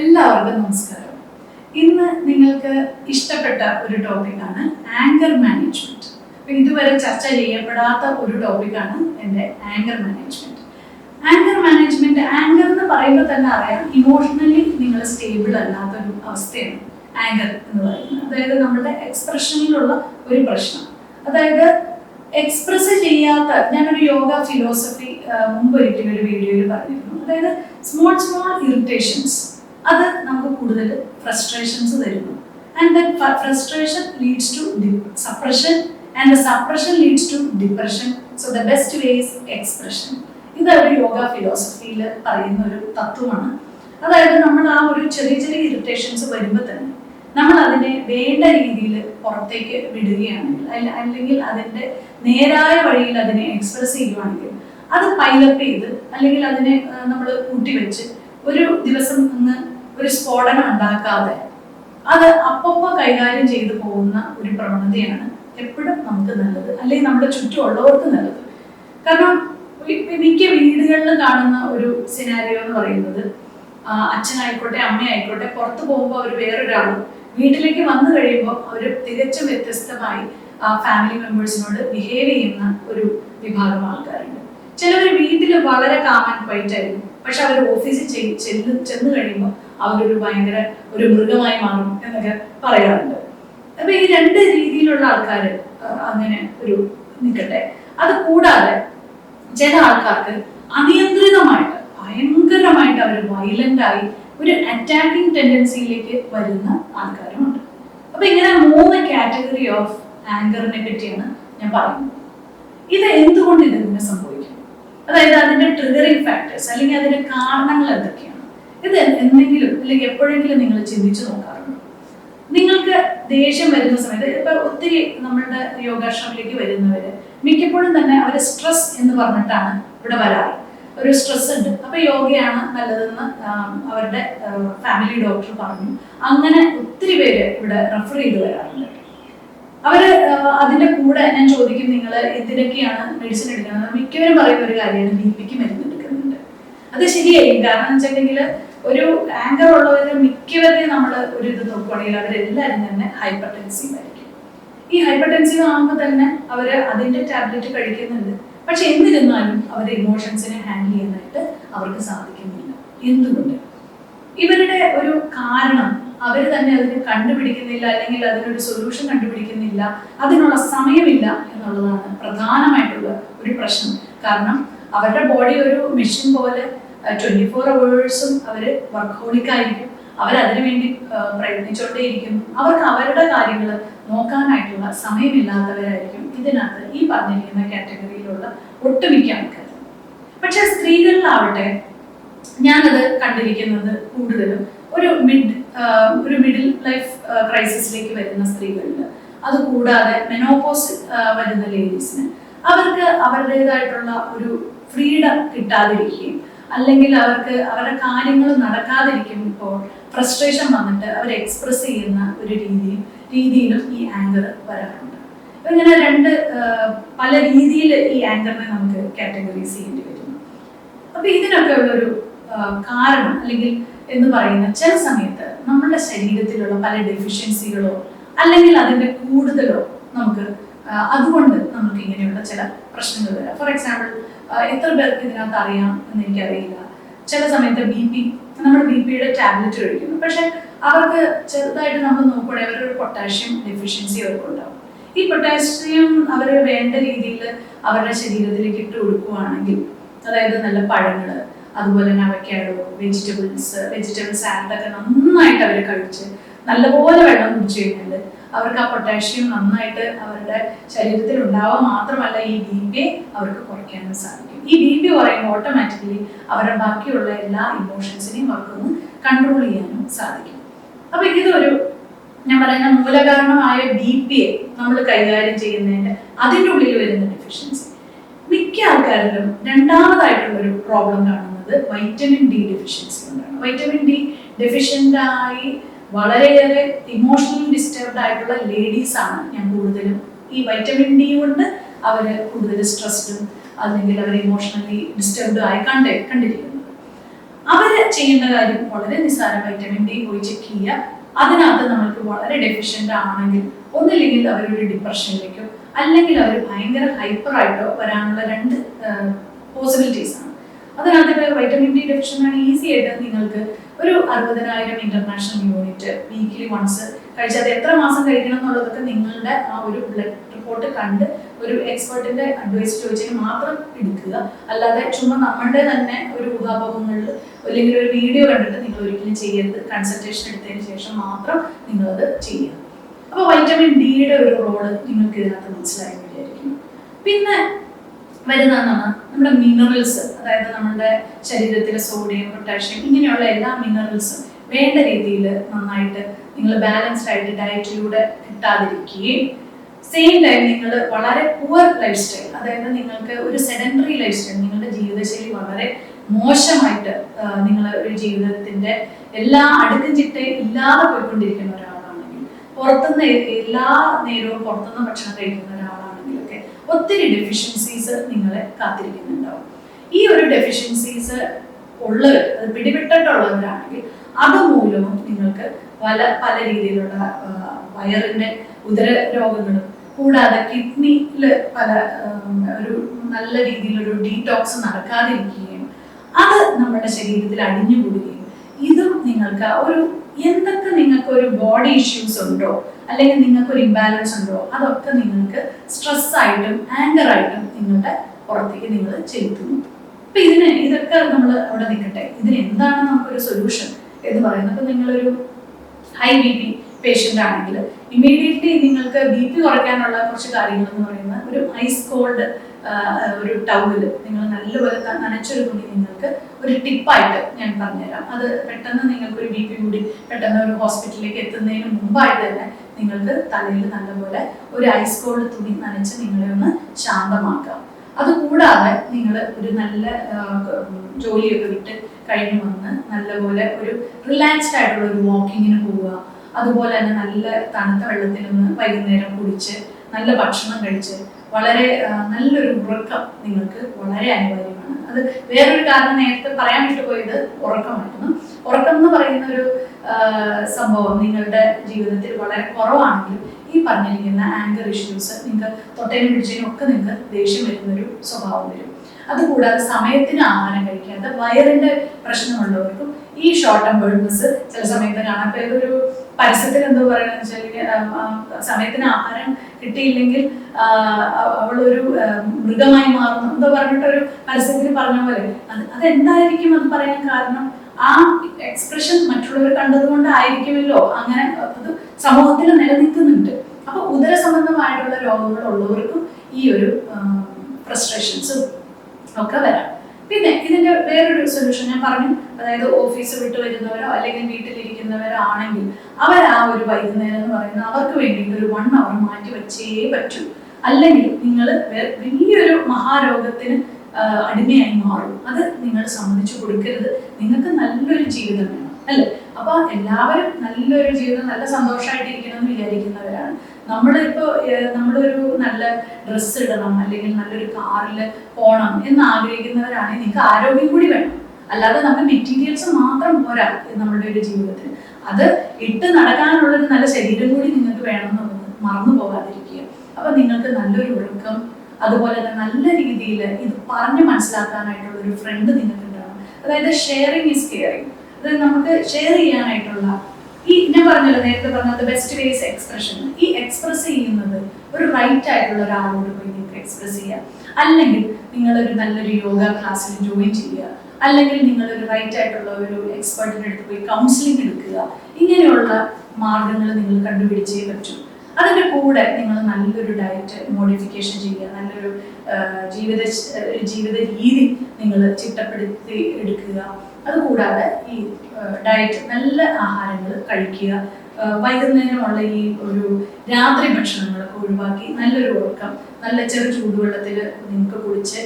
എല്ലാവർക്കും നമസ്കാരം. ഇന്ന് നിങ്ങൾക്ക് ഇഷ്ടപ്പെട്ട ഒരു ടോപ്പിക്കാണ് ആങ്കർ മാനേജ്മെന്റ് ഇതുവരെ ചർച്ച ചെയ്യപ്പെടാത്ത ഒരു ടോപ്പിക്കാണ് എന്റെ anchor management anchor management anchor എന്ന് പറയുമ്പോൾ തന്നെ അറിയാം ഇമോഷണലി നിങ്ങൾ സ്റ്റേബിൾ അല്ലാത്ത ഒരു അവസ്ഥയാണ് ആങ്കർ എന്ന് പറയുന്നത്. അതായത് നമ്മുടെ എക്സ്പ്രഷനിലുള്ള ഒരു പ്രശ്നം. അതായത് എക്സ്പ്രസ് ചെയ്യാത്ത ഞാനൊരു യോഗ ഫിലോസഫി മുമ്പ് ഒരിക്കലും ഒരു വീഡിയോയിൽ പറഞ്ഞിരുന്നു. അതായത് സ്മോൾ സ്മോൾ ഇറിറ്റേഷൻസ് അത് നമുക്ക് കൂടുതൽ ഫ്രസ്ട്രേഷൻസ് തരുന്നു. And frustration leads to suppression and the suppression leads to depression so the best ways expression ഇത് ഒരു യോഗ ഫിലോസഫിയിൽ പറയുന്ന ഒരു തത്വമാണ്. അതായത് നമ്മൾ ആ ഒരു ചെറിയ ചെറിയ ഇറിറ്റേഷൻസ് വരുമ്പോൾ തന്നെ നമ്മൾ അതിനെ വേണ്ട രീതിയിൽ പുറത്തേക്ക് വിടുകയാണെങ്കിൽ അല്ല അല്ലെങ്കിൽ അതിന്റെ നേരായ വഴിയിൽ അതിനെ എക്സ്പ്രസ് ചെയ്യുവാണെങ്കിൽ അത് പൈലപ്പ് ചെയ്ത് അല്ലെങ്കിൽ അതിനെ നമ്മൾ കൂട്ടിവെച്ച് ഒരു ദിവസം ഒന്ന് ഒരു സ്ഫോടനം ഉണ്ടാക്കാതെ അത് അപ്പപ്പോ കൈകാര്യം ചെയ്തു പോകുന്ന ഒരു പ്രവണതയാണ് എപ്പോഴും നമുക്ക് നല്ലത് അല്ലെങ്കിൽ നമ്മുടെ ചുറ്റുമുള്ളവർക്ക് നല്ലത്. കാരണം മിക്ക വീടുകളിലും കാണുന്ന ഒരു സിനാരിയോ എന്ന് പറയുന്നത് അച്ഛനായിക്കോട്ടെ അമ്മയായിക്കോട്ടെ പുറത്ത് പോകുമ്പോൾ അവർ വേറൊരാളും വീട്ടിലേക്ക് വന്നു കഴിയുമ്പോൾ അവർ തികച്ചും വ്യത്യസ്തമായി ഫാമിലി മെമ്പേഴ്സിനോട് ബിഹേവ് ചെയ്യുന്ന ഒരു വിഭാഗം ആൾക്കാരുണ്ട്. ചിലവർ വീട്ടിൽ വളരെ കാമൻ ക്വൈറ്റ് ആയിരുന്നു. പക്ഷെ അവർ ഓഫീസിൽ ചെന്ന് ചെന്ന് കഴിയുമ്പോൾ അവരൊരു ഭയങ്കര ഒരു മൃഗമായി മാറും എന്നൊക്കെ പറയാറുണ്ട്. അപ്പൊ ഈ രണ്ട് രീതിയിലുള്ള ആൾക്കാർ അങ്ങനെ ഒരു നിൽക്കട്ടെ അത് കൂടാതെ ചില ആൾക്കാർക്ക് അനിയന്ത്രിതമായിട്ട് ഭയങ്കരമായിട്ട് അവർ വയലന്റ് ആയി ഒരു അറ്റാക്കിംഗ് ടെൻഡൻസിയിലേക്ക് വരുന്ന ആൾക്കാരുമുണ്ട്. അപ്പൊ ഇങ്ങനെ മൂന്ന് കാറ്റഗറി ഓഫ് ആങ്കറിനെ പറ്റിയാണ് ഞാൻ പറയുന്നത്. ഇത് എന്തുകൊണ്ട് ഇതിങ്ങനെ സംഭവിക്കും? അതായത് അതിന്റെ ട്രിഗറിങ് ഫാക്ടേഴ്സ് അല്ലെങ്കിൽ അതിന്റെ കാരണങ്ങൾ എന്തൊക്കെയാണ്? ഇത് എന്തെങ്കിലും അല്ലെങ്കിൽ എപ്പോഴെങ്കിലും നിങ്ങൾ ചിന്തിച്ചു നോക്കാറുണ്ടോ? നിങ്ങൾക്ക് ദേഷ്യം വരുന്ന സമയത്ത് ഇപ്പൊ ഒത്തിരി നമ്മളുടെ യോഗാശ്രമിലേക്ക് വരുന്നവര് മിക്കപ്പോഴും തന്നെ അവർ സ്ട്രെസ് എന്ന് പറഞ്ഞിട്ടാണ് ഇവിടെ വരാറ്. ഒരു സ്ട്രെസ് ഉണ്ട്. അപ്പൊ യോഗയാണ് നല്ലതെന്ന് അവരുടെ ഫാമിലി ഡോക്ടർ പറഞ്ഞു. അങ്ങനെ ഒത്തിരി പേര് ഇവിടെ റെഫർ ചെയ്ത് വരാറുണ്ട്. അവർ അതിന്റെ കൂടെ ഞാൻ ചോദിക്കും നിങ്ങൾ എന്തിനൊക്കെയാണ് മെഡിസിൻ എടുക്കുന്നത്? മിക്കവരും പറയുന്ന ഒരു കാര്യമാണ് ബി പിക്ക് മരുന്ന് എടുക്കുന്നുണ്ട്. അത് ശരിയായിരിക്കും കാരണം വെച്ചിട്ടുണ്ടെങ്കിൽ ഒരു ആങ്കർ ഉള്ളവരിൽ മിക്കവരെയും നമ്മൾ ഒരു ഇത് നോക്കുകയാണെങ്കിൽ അവരെല്ലാവരും തന്നെ ഹൈപ്പർ ടെൻസീവ് ആയിരിക്കും. ഈ ഹൈപ്പർ ടെൻസീവ് ആകുമ്പോൾ തന്നെ അവർ അതിന്റെ ടാബ്ലറ്റ് കഴിക്കുന്നുണ്ട്. പക്ഷെ എന്നിരുന്നാലും അവരുടെ ഇമോഷൻസിനെ ഹാൻഡിൽ ചെയ്യാനായിട്ട് അവർക്ക് സാധിക്കുന്നില്ല. എന്തുകൊണ്ട്? ഇവരുടെ ഒരു കാരണം അവർ തന്നെ അതിന് കണ്ടുപിടിക്കുന്നില്ല അല്ലെങ്കിൽ അതിനൊരു സൊല്യൂഷൻ കണ്ടുപിടിക്കുന്നില്ല അതിനുള്ള സമയമില്ല എന്നുള്ളതാണ് പ്രധാനമായിട്ടുള്ള ഒരു പ്രശ്നം. കാരണം അവരുടെ ബോഡി ഒരു മെഷീൻ പോലെ ട്വന്റി ഫോർ അവേഴ്സും അവർ വർക്കഹോളിക് ആയിരിക്കും. അവർ അതിനുവേണ്ടി പ്രയത്നിച്ചുകൊണ്ടേയിരിക്കുന്നു അവർക്ക് അവരുടെ കാര്യങ്ങൾ നോക്കാനായിട്ടുള്ള സമയമില്ലാത്തവരായിരിക്കും. ഇതിനകത്ത് ഈ പറഞ്ഞിരിക്കുന്ന കാറ്റഗറിയിലുള്ള ഒട്ടുമിക്ക ആൾക്കാർ പക്ഷെ സ്ത്രീകളിലാവട്ടെ ഞാനത് കണ്ടിരിക്കുന്നത് കൂടുതലും ഒരു മിഡ് ഒരു മിഡിൽ ലൈഫ് ക്രൈസിസിലേക്ക് വരുന്ന സ്ത്രീകളിൽ അത് കൂടാതെ മെനോപോസ് വരുന്ന ലേഡീസിന് അവർക്ക് അവരുടേതായിട്ടുള്ള ഒരു ഫ്രീഡം കിട്ടാതിരിക്കുകയും അല്ലെങ്കിൽ അവർക്ക് അവരുടെ കാര്യങ്ങൾ നടക്കാതിരിക്കുമ്പോൾ ഫ്രസ്ട്രേഷൻ വന്നിട്ട് അവർ എക്സ്പ്രസ് ചെയ്യുന്ന ഒരു രീതിയും രീതിയിലും ഈ ആങ്കർ വരാറുണ്ട്. ഇങ്ങനെ രണ്ട് പല രീതിയിൽ ഈ ആങ്കറിനെ നമുക്ക് കാറ്റഗറൈസ് ചെയ്യേണ്ടി വരുന്നു അപ്പൊ ഇതിനൊക്കെ ഉള്ളൊരു കാരണം അല്ലെങ്കിൽ എന്ന് പറയുന്ന ചില സമയത്ത് നമ്മുടെ ശരീരത്തിലുള്ള പല ഡെഫിഷ്യൻസികളോ അല്ലെങ്കിൽ അതിന്റെ കൂടുതലോ നമുക്ക് അതുകൊണ്ട് നമുക്ക് ഇങ്ങനെയുള്ള ചില പ്രശ്നങ്ങൾ വരാം. ഫോർ എക്സാമ്പിൾ എത്ര പേർക്ക് ഇതിനകത്ത് അറിയാം എന്ന് എനിക്കറിയില്ല. ചില സമയത്ത് ബി പി നമ്മൾ ബി പിയുടെ ടാബ്ലറ്റ് കഴിക്കുന്നു പക്ഷെ അവർക്ക് ചെറുതായിട്ട് നമ്മൾ നോക്കുകയാണെങ്കിൽ ഒരു പൊട്ടാഷ്യം ഡെഫിഷ്യൻസി അവർക്ക് ഉണ്ടാവും. ഈ പൊട്ടാഷ്യം അവർ വേണ്ട രീതിയിൽ അവരുടെ ശരീരത്തിലേക്ക് ഇട്ട് കൊടുക്കുകയാണെങ്കിൽ അതായത് നല്ല പഴങ്ങൾ അതുപോലെ തന്നെ അവക്കാഡോ വെജിറ്റബിൾസ് വെജിറ്റബിൾ സാലഡൊക്കെ നന്നായിട്ട് അവർ കഴിച്ച് നല്ലപോലെ വെള്ളം കുടിച്ചു കഴിഞ്ഞാൽ അവർക്ക് ആ പൊട്ടാഷ്യം നന്നായിട്ട് അവരുടെ ശരീരത്തിൽ ഉണ്ടാവുക മാത്രമല്ല ഈ ബി പി അവർക്ക് കുറയ്ക്കാനും സാധിക്കും. ഈ ബി പി കുറയുമ്പോൾ ഓട്ടോമാറ്റിക്കലി അവരുടെ ബാക്കിയുള്ള എല്ലാ ഇമോഷൻസിനെയും അവർക്കൊന്ന് കൺട്രോൾ ചെയ്യാനും സാധിക്കും. അപ്പൊ ഇതൊരു ഞാൻ പറയുന്ന മൂലകാരണമായ ബി പിയെ നമ്മൾ കൈകാര്യം ചെയ്യുന്നതിന്റെ അതിന്റെ ഉള്ളിൽ വരുന്ന ഡെഫിഷ്യൻസി മിക്ക ആൾക്കാരിലും രണ്ടാമതായിട്ടുള്ള ഒരു പ്രോബ്ലം കാണുന്നത് വൈറ്റമിൻ ഡി ഡെഫിഷ്യൻസി കൊണ്ടാണ്. വൈറ്റമിൻ ഡി ഡെഫിഷ്യന്റ് ആയി വളരെയേറെ ഇമോഷണൽ ഡിസ്റ്റർബ്ഡ് ആയിട്ടുള്ള ലേഡീസ് ആണ് ഞാൻ കൂടുതലും. ഈ വൈറ്റമിൻ ഡി കൊണ്ട് അവർ കൂടുതൽ സ്ട്രെസ്ഡും അല്ലെങ്കിൽ അവർ ഇമോഷണലി ഡിസ്റ്റർബ്ഡ് ആയി കണ്ട് കണ്ടിരിക്കുന്നത് അവർ ചെയ്യേണ്ട കാര്യം വളരെ നിസ്സാര വൈറ്റമിൻ ഡി പോയി ചെക്ക് ചെയ്യുക. അതിനകത്ത് നമ്മൾക്ക് വളരെ ഡെഫിഷ്യന്റ് ആണെങ്കിൽ ഒന്നില്ലെങ്കിൽ അവരൊരു ഡിപ്രഷനിലേക്കോ അല്ലെങ്കിൽ അവർ ഭയങ്കര ഹൈപ്പർ ആയിട്ടോ വരാനുള്ള രണ്ട് പോസിബിലിറ്റീസ് ആണ്. അതിനകത്ത് ഇപ്പോൾ വൈറ്റമിൻ ഡി ഡെഫിഷ്യൻ ആണ് ഈസി ആയിട്ട് നിങ്ങൾക്ക് ഒരു അറുപതിനായിരം ഇന്റർനാഷണൽ യൂണിറ്റ് വീക്കിലി വൺസ് കഴിച്ചാൽ അത് എത്ര മാസം കഴിക്കണം എന്നുള്ളതൊക്കെ നിങ്ങളുടെ ആ ഒരു ബ്ലഡ് റിപ്പോർട്ട് കണ്ട് ഒരു എക്സ്പേർട്ടിന്റെ അഡ്വൈസ് ചോദിച്ചതിന് മാത്രം എടുക്കുക. അല്ലാതെ ചുമ്മാ നമ്മളുടെ തന്നെ ഒരു ഊഹാപോഹങ്ങളിൽ അല്ലെങ്കിൽ ഒരു വീഡിയോ കണ്ടിട്ട് നിങ്ങൾ ഒരിക്കലും ചെയ്യരുത്. കൺസൾട്ടേഷൻ എടുത്തതിന് ശേഷം മാത്രം നിങ്ങളത് ചെയ്യുക. അപ്പോൾ വൈറ്റമിൻ ഡിയുടെ ഒരു റോൾ നിങ്ങൾക്ക് ഇതിനകത്ത് മനസ്സിലായി വിചാരിക്കുന്നു പിന്നെ വരുന്നതെന്നാണ് നമ്മുടെ മിനറൽസ് അതായത് നമ്മുടെ ശരീരത്തിലെ സോഡിയം പൊട്ടാഷ്യം ഇങ്ങനെയുള്ള എല്ലാ മിനറൽസും വേണ്ട രീതിയിൽ നന്നായിട്ട് നിങ്ങൾ ബാലൻസ്ഡ് ആയിട്ട് ഡയറ്റിലൂടെ കിട്ടാതിരിക്കുകയും സെയിം ടൈം നിങ്ങൾ വളരെ പുവർ ലൈഫ് സ്റ്റൈൽ അതായത് നിങ്ങൾക്ക് ഒരു സെഡന്ററി ലൈഫ് സ്റ്റൈൽ നിങ്ങളുടെ ജീവിതശൈലി വളരെ മോശമായിട്ട് നിങ്ങൾ ഒരു ജീവിതത്തിന്റെ എല്ലാ അടുക്കും ചിട്ടയും ഇല്ലാതെ പോയിക്കൊണ്ടിരിക്കുന്ന ഒരാളാണെങ്കിൽ പുറത്തുനിന്ന് എല്ലാ നേരവും പുറത്തുനിന്ന് ഭക്ഷണം കഴിക്കുന്ന ഒത്തിരി ഡെഫിഷ്യൻസീസ് നിങ്ങളെ കാത്തിരിക്കുന്നുണ്ടാവും. ഈ ഒരു ഡെഫിഷ്യൻസീസ് ഉള്ളത് അത് പിടിപെട്ടിട്ടുള്ളവരാണെങ്കിൽ അതുമൂലവും നിങ്ങൾക്ക് പല പല രീതിയിലുള്ള വയറിന്റെ ഉദര രോഗങ്ങളും കൂടാതെ കിഡ്നിയിൽ പല ഒരു നല്ല രീതിയിലൊരു ഡീടോക്സ് നടക്കാതിരിക്കുകയും അത് നമ്മുടെ ശരീരത്തിൽ അടിഞ്ഞുകൂടുകയും ഇതും നിങ്ങൾക്ക് ഒരു എന്തൊക്കെ നിങ്ങൾക്ക് ഒരു ബോഡി ഇഷ്യൂസ് ഉണ്ടോ? അല്ലെങ്കിൽ നിങ്ങൾക്ക് ഒരു ഇംബാലൻസ് ഉണ്ടോ? അതൊക്കെ നിങ്ങൾക്ക് സ്ട്രെസ് ആയിട്ടും ആങ്കർ ആയിട്ടും നിങ്ങളുടെ പുറത്തേക്ക് നിങ്ങൾ ചെലുത്തുന്നു. അപ്പൊ ഇതിന് ഇതൊക്കെ നമ്മൾ അവിടെ നിൽക്കട്ടെ. ഇതിന് എന്താണ് നമുക്കൊരു സൊല്യൂഷൻ എന്ന് പറയുന്നത്? നിങ്ങളൊരു ഹൈ ബി പി പേഷ്യന്റ് ആണെങ്കിൽ ഇമ്മീഡിയറ്റ്ലി നിങ്ങൾക്ക് ബി പി കുറയ്ക്കാനുള്ള കുറച്ച് കാര്യങ്ങൾ എന്ന് പറയുന്നത് ഒരു ഐസ് കോൾഡ് ഒരു ടൗവിൽ നിങ്ങൾ നല്ലപോലെ നനച്ചൊരു തുണി നിങ്ങൾക്ക് ഒരു ടിപ്പായിട്ട് ഞാൻ പറഞ്ഞുതരാം. അത് പെട്ടെന്ന് നിങ്ങൾക്ക് ഒരു ബി പി കൂടി പെട്ടെന്ന് ഒരു ഹോസ്പിറ്റലിലേക്ക് എത്തുന്നതിന് മുമ്പായിട്ട് തന്നെ നിങ്ങൾക്ക് തലയിൽ നല്ലപോലെ ഒരു ഐസ് കോൾഡ് തുണി നനച്ച് നിങ്ങളെ ഒന്ന് ശാന്തമാക്കാം. അതുകൂടാതെ നിങ്ങൾ ഒരു നല്ല ജോലിയൊക്കെ വിട്ട് കഴിഞ്ഞ് വന്ന് നല്ലപോലെ ഒരു റിലാക്സ്ഡ് ആയിട്ടുള്ള ഒരു വാക്കിങ്ങിന് പോവുക. അതുപോലെ തന്നെ നല്ല തണുത്ത വെള്ളത്തിൽ ഒന്ന് വൈകുന്നേരം കുടിച്ച് നല്ല ഭക്ഷണം കഴിച്ച് വളരെ നല്ലൊരു ഉറക്കം നിങ്ങൾക്ക് വളരെ അനിവാര്യമാണ്. അത് വേറൊരു കാരണം നേരത്തെ പറയാൻ വിട്ടുപോയത് ഉറക്കമായിരുന്നു. ഉറക്കം എന്ന് പറയുന്ന ഒരു സംഭവം നിങ്ങളുടെ ജീവിതത്തിൽ വളരെ കുറവാണെങ്കിൽ ഈ പറഞ്ഞിരിക്കുന്ന ആങ്കർ ഇഷ്യൂസ് നിങ്ങൾക്ക് തൊട്ടേനും പിടിച്ചതിനും ഒക്കെ നിങ്ങൾക്ക് ദേഷ്യം വരുന്നൊരു സ്വഭാവം വരും. അതുകൂടാതെ സമയത്തിന് ആഹാരം കഴിക്കാതെ വയറിന്റെ പ്രശ്നമുള്ളവർക്കും ഈ ഷോർട്ട് ടേം ബേർഡ്നസ് ചില സമയത്ത് കാണാം. അപ്പൊ ഇതൊരു പരസ്യത്തിൽ എന്തോ പറയുന്നത് വെച്ചാൽ സമയത്തിന് ആഹാരം കിട്ടിയില്ലെങ്കിൽ അവളൊരു മൃഗമായി മാറുന്നു എന്തോ പറഞ്ഞിട്ടൊരു പരസ്യത്തിൽ പറഞ്ഞ പോലെ. അത് അതെന്തായിരിക്കും അത് പറയാൻ കാരണം? ആ എക്സ്പ്രഷൻ മറ്റുള്ളവർ കണ്ടതുകൊണ്ടായിരിക്കുമല്ലോ. അങ്ങനെ അത് സമൂഹത്തിൽ നിലനിൽക്കുന്നുണ്ട് അപ്പൊ ഉദര സംബന്ധമായിട്ടുള്ള രോഗങ്ങൾ ഉള്ളവർക്കും ഈ ഒരു ഫ്രസ്ട്രേഷൻസും ഒക്കെ വരാം പിന്നെ ഇതിന്റെ വേറൊരു സൊല്യൂഷൻ ഞാൻ പറഞ്ഞു. അതായത് ഓഫീസ് വിട്ടു വരുന്നവരോ അല്ലെങ്കിൽ വീട്ടിലിരിക്കുന്നവരോ ആണെങ്കിൽ അവർ ആ ഒരു വൈകുന്നേരം എന്ന് പറയുന്നത് അവർക്ക് വേണ്ടിയിട്ട് ഒരു വൺ അവർ മാറ്റി വെച്ചേ പറ്റൂ. അല്ലെങ്കിൽ നിങ്ങൾ വലിയൊരു മഹാരോഗത്തിന് അടിമയായി മാറും. അത് നിങ്ങൾ സമ്മതിച്ചു കൊടുക്കരുത്. നിങ്ങൾക്ക് നല്ലൊരു ജീവിതം വേണം അല്ലേ? അപ്പൊ എല്ലാവരും നല്ലൊരു ജീവിതം നല്ല സന്തോഷമായിട്ടിരിക്കണം എന്ന് വിചാരിക്കുന്നവരാണ് നമ്മളിപ്പോ നമ്മളൊരു നല്ല ഡ്രസ്സ് ഇടണം അല്ലെങ്കിൽ നല്ലൊരു കാറിൽ പോകണം എന്ന് ആഗ്രഹിക്കുന്നവരാണെങ്കിൽ നിങ്ങൾക്ക് ആരോഗ്യം കൂടി വേണം. അല്ലാതെ നമ്മൾ മെറ്റീരിയൽസ് മാത്രം പോരാ നമ്മുടെ ഒരു ജീവിതത്തിൽ അത് ഇട്ട് നടക്കാനുള്ള ഒരു നല്ല ശരീരം കൂടി നിങ്ങൾക്ക് വേണം എന്നുള്ളത് മറന്നു പോകാതിരിക്കുക. അപ്പൊ നിങ്ങൾക്ക് നല്ലൊരു ഒഴുക്കം അതുപോലെ തന്നെ നല്ല രീതിയിൽ ഇത് പറഞ്ഞ് മനസ്സിലാക്കാനായിട്ടുള്ള ഒരു ഫ്രണ്ട് നിങ്ങൾക്ക് ഉണ്ടാവും അതായത് ഷെയറിങ് ഈസ് കെയറിങ് അതായത് നമുക്ക് ഷെയർ ചെയ്യാനായിട്ടുള്ള ഈ ഞാൻ പറഞ്ഞല്ലോ നേരത്തെ പറഞ്ഞത് ബെസ്റ്റ് വേസ് എക്സ്പ്രഷൻ ഈ എക്സ്പ്രസ് ചെയ്യുന്നത് ഒരു റൈറ്റ് ആയിട്ടുള്ള ഒരാളോട് പോയി നിങ്ങൾക്ക് എക്സ്പ്രസ് ചെയ്യാം. അല്ലെങ്കിൽ നിങ്ങളൊരു നല്ലൊരു യോഗ ക്ലാസ്സിൽ ജോയിൻ ചെയ്യുക. അല്ലെങ്കിൽ നിങ്ങൾ ഒരു റൈറ്റ് ആയിട്ടുള്ള ഒരു എക്സ്പേർട്ടിന്റെ അടുത്ത് പോയി കൗൺസിലിംഗ് എടുക്കുക. ഇങ്ങനെയുള്ള മാർഗങ്ങൾ നിങ്ങൾ കണ്ടുപിടിച്ചേ പറ്റൂ. അതിന്റെ കൂടെ നിങ്ങൾ നല്ലൊരു ഡയറ്റ് മോഡിഫിക്കേഷൻ ചെയ്യുക. നല്ലൊരു ജീവിത ജീവിത രീതി നിങ്ങൾ ചിട്ടപ്പെടുത്തി എടുക്കുക. അതുകൂടാതെ ഈ ഡയറ്റ് നല്ല ആഹാരങ്ങൾ കഴിക്കുക. വൈകുന്നേരമുള്ള ഈ ഒരു രാത്രി ഭക്ഷണങ്ങളൊക്കെ ഒഴിവാക്കി നല്ലൊരു ഉറക്കം നല്ല ചെറു ചൂടുവെള്ളത്തിൽ നിങ്ങൾക്ക് കുടിച്ച്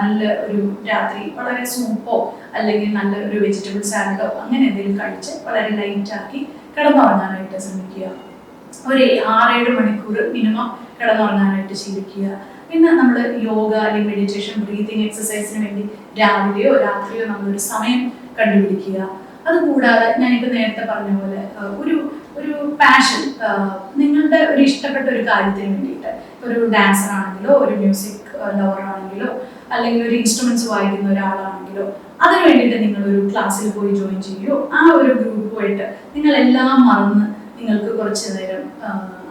നല്ല ഒരു രാത്രി വളരെ സൂപ്പോ അല്ലെങ്കിൽ നല്ല ഒരു വെജിറ്റബിൾ സാലഡോ അങ്ങനെ എന്തെങ്കിലും കഴിച്ച് വളരെ ലൈറ്റാക്കി കിടന്നുറങ്ങാനായിട്ട് ശ്രമിക്കുക. ഒരു ആറേഴ് മണിക്കൂർ മിനിമം കിടന്നുറങ്ങാനായിട്ട് ശീലിക്കുക. പിന്നെ നമ്മൾ യോഗ അല്ലെങ്കിൽ മെഡിറ്റേഷൻ ബ്രീതിങ് എക്സസൈസിന് വേണ്ടി രാവിലെയോ രാത്രിയോ നമ്മളൊരു സമയം കണ്ടുപിടിക്കുക. അതുകൂടാതെ ഞാനിപ്പോൾ നേരത്തെ പറഞ്ഞ പോലെ ഒരു ഒരു പാഷൻ നിങ്ങളുടെ ഒരു ഇഷ്ടപ്പെട്ട ഒരു കാര്യത്തിന് വേണ്ടിയിട്ട്. ഒരു ഡാൻസർ ആണെങ്കിലോ ഒരു മ്യൂസിക് ലവർ ആണെങ്കിലോ അല്ലെങ്കിൽ ഒരു ഇൻസ്ട്രുമെന്റ്സ് വായിക്കുന്ന ഒരാളാണെങ്കിലോ അതിനു വേണ്ടിയിട്ട് നിങ്ങൾ ഒരു ക്ലാസ്സിൽ പോയി ജോയിൻ ചെയ്യുകയോ ആ ഒരു ഗ്രൂപ്പുമായിട്ട് നിങ്ങൾ എല്ലാം മറന്ന് നിങ്ങൾക്ക് കുറച്ച് നേരം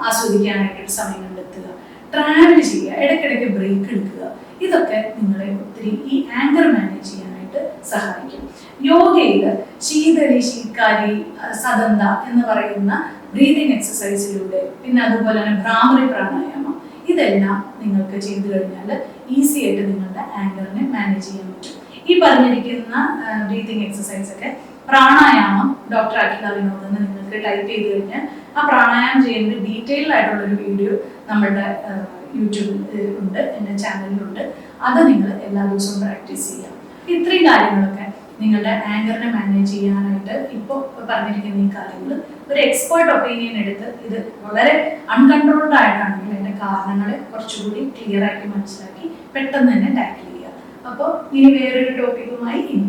ആസ്വദിക്കാനായിട്ടൊരു സമയം കണ്ടെത്തുക. ട്രാവൽ ചെയ്യുക ഇടയ്ക്കിടയ്ക്ക് ബ്രേക്ക് എടുക്കുക. ഇതൊക്കെ നിങ്ങളെ ഒത്തിരി ഈ ആങ്കർ മാനേജ് ചെയ്യാനായിട്ട് സഹായിക്കും. യോഗയിൽ ശീതളി ശീക്കാരി സദന്ത എന്ന് പറയുന്ന ബ്രീതിങ് എക്സസൈസിലൂടെ പിന്നെ അതുപോലെ തന്നെ ഭ്രാമറി പ്രാണായാമം. ഇതെല്ലാം നിങ്ങൾക്ക് ചെയ്തു കഴിഞ്ഞാൽ ഈസി ആയിട്ട് നിങ്ങളുടെ ആങ്കറിനെ മാനേജ് ചെയ്യാൻ പറ്റും. ഈ പറഞ്ഞിരിക്കുന്ന ബ്രീതിങ് എക്സസൈസ് ഒക്കെ പ്രാണായാമം ഡോക്ടർ അഖില വിനോദ് നിങ്ങൾക്ക് ടൈപ്പ് ചെയ്ത് കഴിഞ്ഞാൽ ആ പ്രാണായാമം ചെയ്യുന്ന ഡീറ്റെയിൽഡ് ആയിട്ടുള്ള ഒരു വീഡിയോ നമ്മുടെ യൂട്യൂബിൽ ഉണ്ട് എന്റെ ചാനലിലുണ്ട് അത് നിങ്ങൾ എല്ലാ ദിവസവും പ്രാക്ടീസ് ചെയ്യാം ഇത്രയും കാര്യങ്ങളൊക്കെ നിങ്ങളുടെ ആങ്കറിനെ മാനേജ് ചെയ്യാനായിട്ട് ഇപ്പോൾ പറഞ്ഞിരിക്കുന്ന ഈ കാര്യങ്ങൾ ഒരു എക്സ്പേർട്ട് ഒപ്പീനിയൻ എടുത്ത് ഇത് വളരെ അൺകൺട്രോൾഡ് ആയിട്ടാണെങ്കിൽ അതിന്റെ കാരണങ്ങളെ കുറച്ചുകൂടി ക്ലിയർ ആക്കി മനസ്സിലാക്കി പെട്ടെന്ന് തന്നെ ടാക്കിൾ ചെയ്യുക. അപ്പോൾ ഇനി വേറൊരു ടോപ്പിക്കുമായി ഇനി